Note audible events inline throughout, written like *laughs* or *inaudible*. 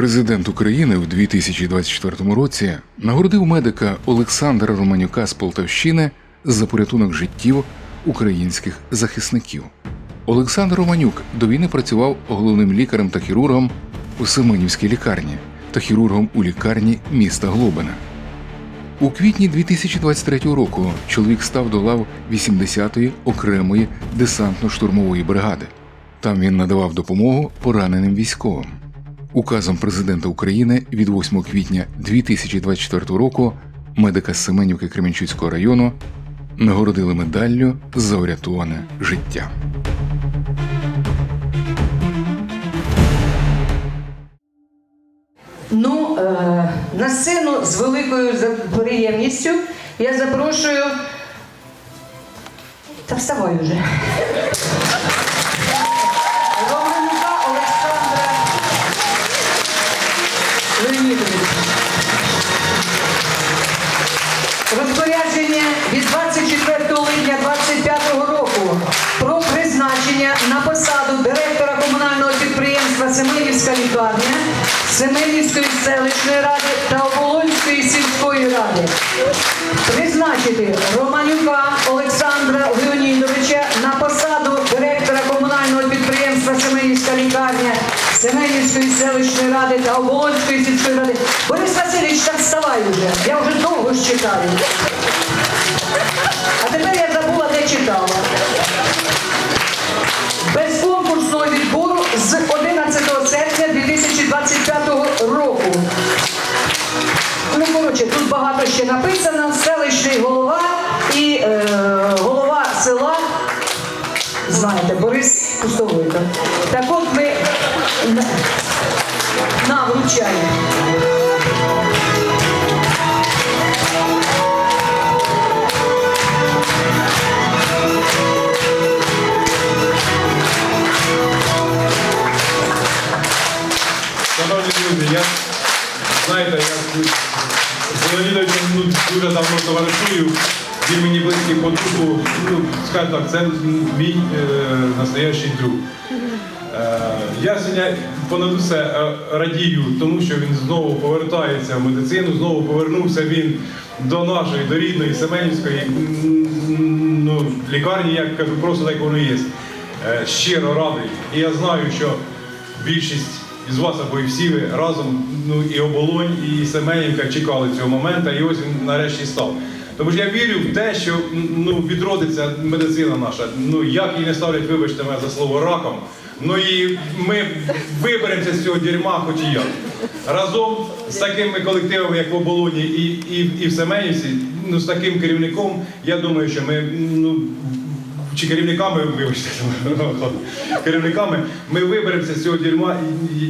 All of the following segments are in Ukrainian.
Президент України у 2024 році нагородив медика Олександра Романюка з Полтавщини за порятунок життів українських захисників. Олександр Романюк до війни працював головним лікарем та хірургом у Семенівській лікарні та хірургом у лікарні міста Глобина. У квітні 2023 року чоловік став до лав 80-ї окремої десантно-штурмової бригади. Там він надавав допомогу пораненим військовим. Указом президента України від 8 квітня 2024 року медика Семенівки Кременчуцького району нагородили медаллю за врятоване життя. Ну, е, на сцену з великою приємністю я запрошую. Та вставай вже. Семенівська лікарня Семенівської селищної ради та Оболонської сільської ради. Призначити Романюка Олександра Леонідовича на посаду директора комунального підприємства Семенівська лікарня Семенівської селищної ради та Оболонської сільської ради. Борис Васильович, так вставай вже. Я вже довго ж читаю. А тепер я забула, де читала. Без конкурсного знаєте, Борис Пустовойко. Так от ми на, вручання. Я знаєте, я з Леонідовичем дуже давно товаришую. Він мені близький по духу, ну, скажімо так, це мій е, настоящий друг. Е, я сьогодні понад усе е, радію, тому що він знову повертається в медицину, знову повернувся він до нашої, до рідної Семенівської ну, лікарні, я кажу, просто так воно є. Е, щиро радий. І я знаю, що більшість із вас або і всі ви разом, ну і оболонь, і Семенівка чекали цього моменту, і ось він нарешті став. Тому що я вірю в те, що ну, відродиться медицина наша. Ну як її не ставлять, вибачте мене за слово раком. Ну і ми виберемося з цього дерьма, хоч і як. Разом з такими колективами, як в оболоні і, і, і в Семенівці, ну з таким керівником, я думаю, що ми ну, чи керівниками, вибачте, *laughs* керівниками, ми виберемося з цього дерьма,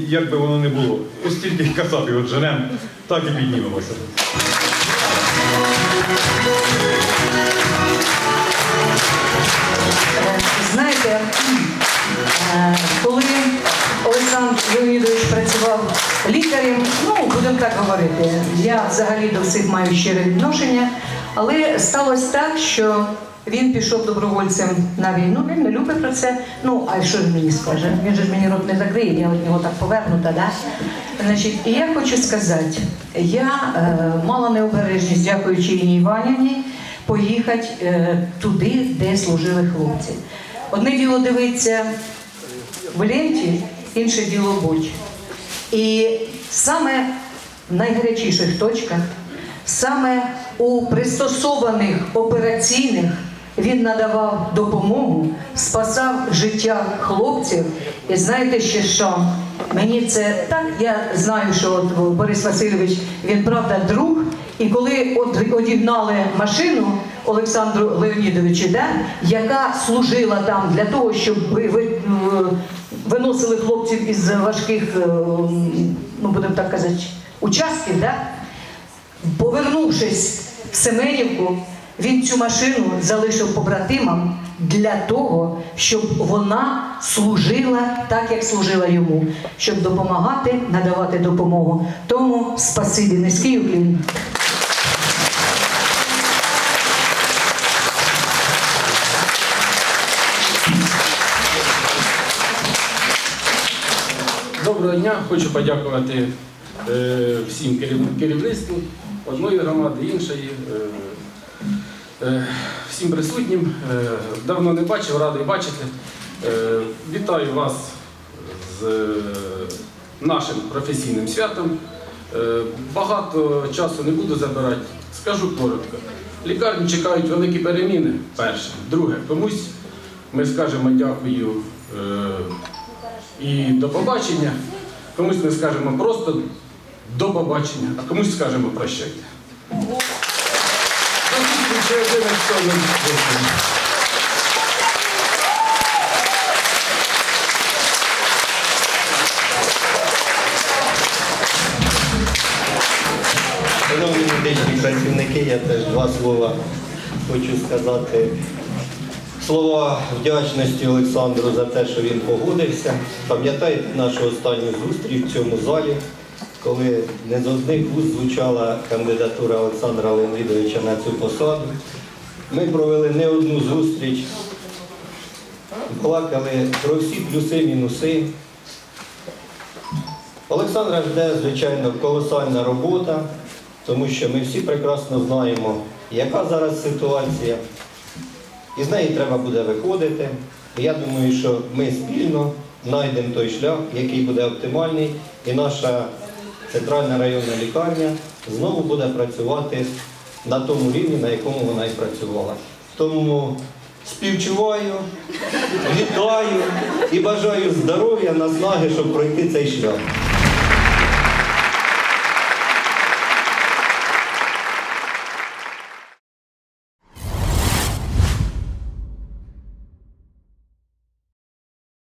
як би воно не було. Ось тільки казати от женем, так і піднімемося. Знаєте, е, коли Олександр Леонідович працював лікарем, ну будемо так говорити, я взагалі до всіх маю щире відношення, але сталося так, що він пішов добровольцем на війну, він не любить про це. Ну, а що він мені скаже? Він же ж мені рот не закриє, я від нього так повернута, да? Значить, і я хочу сказати, я е, мала необережність, дякуючи Інні Іванівні, поїхати е, туди, де служили хлопці. Одне діло дивитися в ленті, інше діло будь. І саме в найгарячіших точках, саме у пристосованих операційних він надавав допомогу, спасав життя хлопців. І знаєте ще що? Мені це так, я знаю, що от Борис Васильович, він правда друг. І коли от одігнали машину Олександру Леонідовичу, да, яка служила там для того, щоб ви, ви, виносили хлопців із важких, е, ну будемо так казати, участків, да, повернувшись в Семенівку, він цю машину залишив побратимам для того, щоб вона служила так, як служила йому, щоб допомагати, надавати допомогу. Тому спасибі, низький уклін. Доброго дня. Хочу подякувати е, всім керів- керівництву одної громади, іншої, е, всім присутнім. Е, давно не бачив, радий бачити. Е, вітаю вас з е, нашим професійним святом. Е, багато часу не буду забирати. Скажу коротко. Лікарні чекають великі переміни. Перше. Друге, комусь ми скажемо дякую. Е, і до побачення. Комусь ми скажемо просто до побачення, а комусь скажемо прощайте. До зустрічі 11. Шановні медичні працівники, я теж два слова хочу сказати. Слова вдячності Олександру за те, що він погодився. Пам'ятаєте нашу останню зустріч в цьому залі, коли не з одних вуст звучала кандидатура Олександра Леонідовича на цю посаду. Ми провели не одну зустріч, плакали про всі плюси, мінуси. Олександра жде, звичайно, колосальна робота, тому що ми всі прекрасно знаємо, яка зараз ситуація. І з неї треба буде виходити. Я думаю, що ми спільно знайдемо той шлях, який буде оптимальний, і наша центральна районна лікарня знову буде працювати на тому рівні, на якому вона і працювала. Тому співчуваю, вітаю і бажаю здоров'я, наснаги, щоб пройти цей шлях.